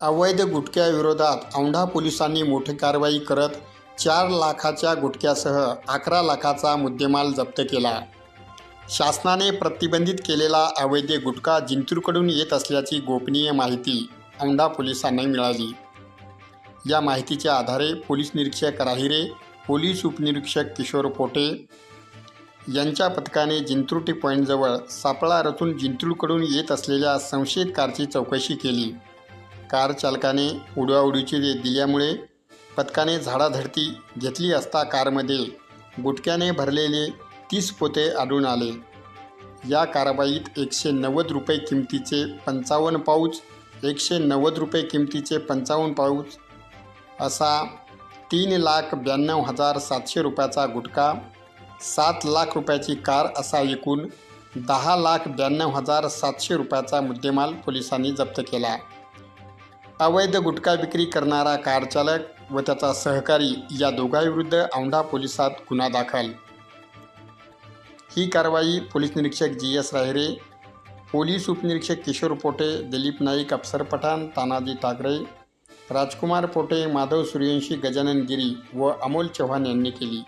अवैध गुटख्याविरोधात औंढा पोलिसांनी मोठी कारवाई करत चार लाखाच्या गुटख्यासह अकरा लाखाचा मुद्देमाल जप्त केला. शासनाने प्रतिबंधित केलेला अवैध गुटखा जिंतूरकडून येत असल्याची गोपनीय माहिती औंढा पोलिसांना मिळाली. या माहितीच्या आधारे पोलीस निरीक्षक राहिरे पोलीस उपनिरीक्षक किशोर पोटे यांच्या पथकाने जिंतूर टी पॉईंटजवळ सापळा रचून जिंतूरकडून येत असलेल्या संशयित कारची चौकशी केली. कार चालकाने उडवाउडीची दिल्यामुळे पथकाने झाडाधडती घेतली असता कारमध्ये. गुटक्याने भरलेले तीस पोते आढळून आले. या कारवाईत एकशे नव्वद रुपये किमतीचे पंचावन्न पाऊच एकशे नव्वद रुपये किमतीचे पंचावन्न पाऊच असा तीन लाख ब्याण्णव हजार सातशे रुपयाचा गुटखा सात लाख रुपयाची कार असा एकूण दहा लाख ब्याण्णव हजार सातशे रुपयाचा मुद्देमाल पोलिसांनी जप्त केला. अवैध गुटखा विक्री करणारा कार चालक व त्याचा सहकारी या दोघांविरुद्ध औंढा पोलिसात गुन्हा दाखल. ही कारवाई पोलीस निरीक्षक जी एस राहिरे पोलीस उपनिरीक्षक किशोर पोटे दिलीप नाईक अफसर पठाण तानाजी ठाकरे राजकुमार पोटे माधव सूर्यवंशी गजानन गिरी व अमोल चव्हाण यांनी केली.